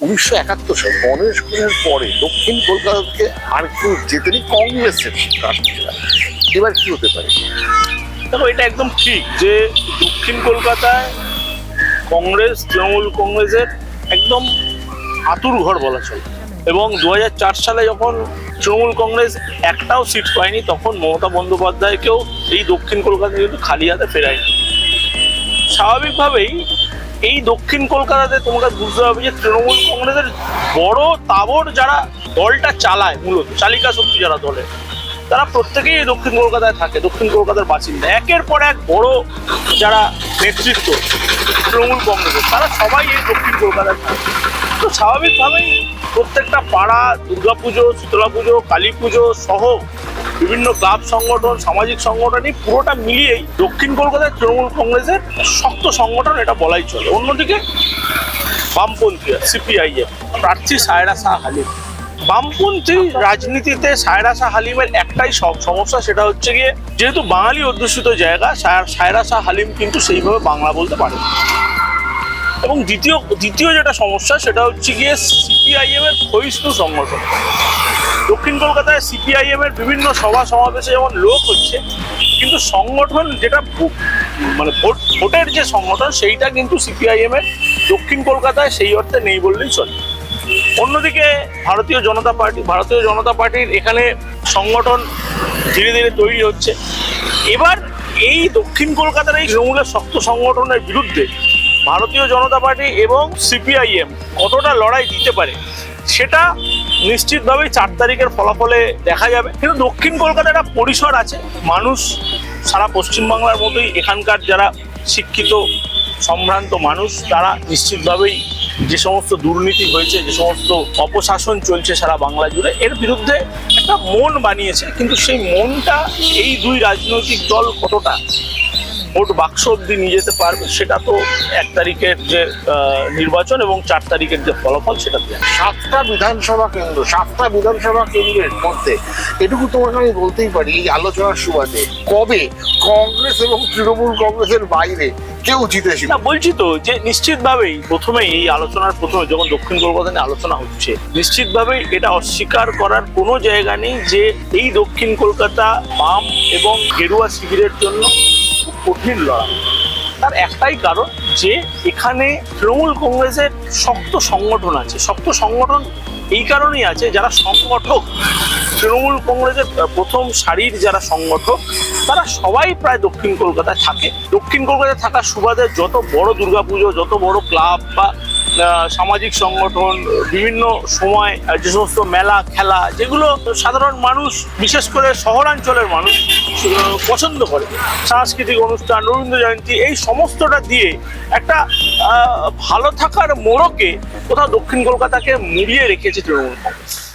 উনিশশো একাত্তর সাল গণেশ গুণের পরে দক্ষিণ কলকাতা থেকে আর কেউ যেতেনি কংগ্রেসের প্রার্থীরা। এবার কি হতে পারে? দেখো, এটা একদম ঠিক যে দক্ষিণ কলকাতায় কংগ্রেস, তৃণমূল কংগ্রেসের একদম আতুর ঘর বলা চলে। এবং দু হাজার চার সালে যখন তৃণমূল কংগ্রেস একটাও সিট পায়নি, তখন মমতা বন্দ্যোপাধ্যায়কেও এই দক্ষিণ কলকাতা কিন্তু খালি হাতে ফেরায়নি। স্বাভাবিকভাবেই এই দক্ষিণ কলকাতাতে তোমরা বুঝতে হবে যে তৃণমূল কংগ্রেসের বড় তাবর যারা দলটা চালায় মূলত, চালিকা শক্তি যারা দলে, তারা প্রত্যেকেই দক্ষিণ কলকাতায় থাকে, দক্ষিণ কলকাতার বাসিন্দা। একের পর এক বড় যারা নেতৃত্ব তৃণমূল কংগ্রেসের, তারা সবাই এই দক্ষিণ কলকাতায় থাকে। তো স্বাভাবিকভাবেই প্রত্যেকটা পাড়া, দুর্গাপুজো শীতলা পুজো কালী পুজো সহ বিভিন্ন ক্লাব সংগঠন, সামাজিক সংগঠনই পুরোটা মিলিয়েই দক্ষিণ কলকাতায় তৃণমূল কংগ্রেসের শক্ত সংগঠন, এটা বলাই চলে। অন্যদিকে বামপন্থীরা সিপিআইএম, প্রার্থী সায়রা শাহ হালিম। বামপন্থী রাজনীতিতে সায়রা শাহ হালিমের একটাই সব সমস্যা, সেটা হচ্ছে গিয়ে যেহেতু বাঙালি অধ্যুষিত জায়গা সায়রা শাহ হালিম কিন্তু সেইভাবে বাংলা বলতে পারে এবং দ্বিতীয় দ্বিতীয় যেটা সমস্যা, সেটা হচ্ছে গিয়ে সিপিআইএম এর ক্ষয়িষ্ণু সংগঠন। দক্ষিণ কলকাতায় সিপিআইএম এর বিভিন্ন সভা সমাবেশে যেমন লোক হচ্ছে, কিন্তু সংগঠন যেটা মানে ভোট, ভোটের যে সংগঠন, সেইটা কিন্তু সিপিআইএম এর দক্ষিণ কলকাতায় সেই অর্থে নেই বললেই চলে। অন্যদিকে ভারতীয় জনতা পার্টি, ভারতীয় জনতা পার্টির এখানে সংগঠন ধীরে ধীরে তৈরি হচ্ছে। এবার এই দক্ষিণ কলকাতার এই তৃণমূলের শক্ত সংগঠনের বিরুদ্ধে ভারতীয় জনতা পার্টি এবং সিপিআইএম কতটা লড়াই দিতে পারে, সেটা নিশ্চিতভাবেই চার তারিখের ফলাফলে দেখা যাবে। কিন্তু দক্ষিণ কলকাতার একটা পরিসর আছে, মানুষ সারা পশ্চিমবাংলার মতোই এখানকার যারা শিক্ষিত, সম্ভ্রান্ত মানুষ, তারা নিশ্চিতভাবেই যে সমস্ত দুর্নীতি হয়েছে, যে সমস্ত অপশাসন চলছে সারা বাংলা জুড়ে, এর বিরুদ্ধে একটা মন বানিয়েছে। কিন্তু সেই মনটা এই দুই রাজনৈতিক দল কতটা? ভোট বাক্স অব্দি নিয়ে যেতে পারবে সেটা তো এক তারিখের যে নির্বাচন এবং চার তারিখের যে ফলাফল সেটা দিয়ে। সাতটা বিধানসভা কেন্দ্র সাতটা বিধানসভা কেন্দ্রের মধ্যে এটুকু তোমাকে আমি বলতেই পারি এই আলোচনার সুবাদে কবে কংগ্রেস এবং তৃণমূল কংগ্রেসের বাইরে কেউ জিতেছিল না বলছি তো যে নিশ্চিতভাবেই প্রথমেই এই আলোচনার প্রথমে যখন দক্ষিণ কলকাতা নিয়ে আলোচনা হচ্ছে নিশ্চিতভাবেই এটা অস্বীকার করার কোনো জায়গা নেই যে এই দক্ষিণ কলকাতা বাম এবং গেরুয়া শিবিরের জন্য খুব কঠিন লড়াই। তার একটাই কারণ যে এখানে তৃণমূল কংগ্রেসের শক্ত সংগঠন আছে। শক্ত সংগঠন এই কারণেই আছে যারা সংগঠক। তৃণমূল কংগ্রেসের প্রথম সারির যারা সংগঠক, তারা সবাই প্রায় দক্ষিণ কলকাতায় থাকে। দক্ষিণ কলকাতায় থাকার সুবাদে যত বড় দুর্গাপুজো, যত বড় ক্লাব বা সামাজিক সংগঠন, বিভিন্ন সময় যে সমস্ত মেলা, খেলা, যেগুলো সাধারণ মানুষ, বিশেষ করে শহরাঞ্চলের মানুষ পছন্দ করে। সাংস্কৃতিক অনুষ্ঠান, রবীন্দ্র জয়ন্তী, এই সমস্তটা দিয়ে একটা ভালো থাকার মোড়কে কোথাও দক্ষিণ কলকাতাকে মুড়িয়ে রেখেছে তৃণমূল কংগ্রেস।